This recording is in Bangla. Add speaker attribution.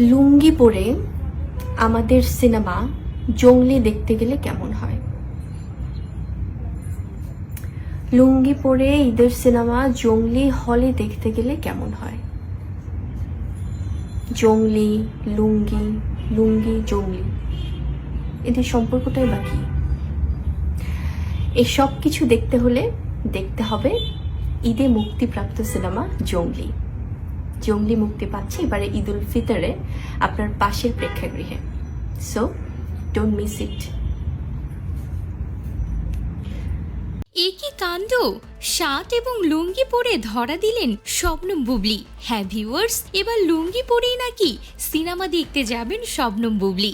Speaker 1: লুঙ্গি পরে আমাদের সিনেমা জঙ্গলি দেখতে গেলে কেমন হয়? লুঙ্গি পরে ঈদের সিনেমা জঙ্গলি হলে দেখতে গেলে কেমন হয়? জঙ্গলি, লুঙ্গি লুঙ্গি, জঙ্গলি, এদের সম্পর্কটাই বাকি এসব কিছু দেখতে হলে দেখতে হবে ঈদে মুক্তিপ্রাপ্ত সিনেমা জঙ্গলি। জঙ্গলি মুক্তি পাচ্ছে এবারে ঈদ উল ফিতরে আপনার পাশের প্রেক্ষাগৃহে। সো ডোন্ট মিস ইট
Speaker 2: এ কি কাণ্ড? শার্ট এবং লুঙ্গি পরে ধরা দিলেন স্বপ্নম বুবলি। হ্যাঁ ভিউয়ার্স এবার লুঙ্গি পরেই নাকি সিনেমা দেখতে যাবেন স্বপ্নম বুবলি।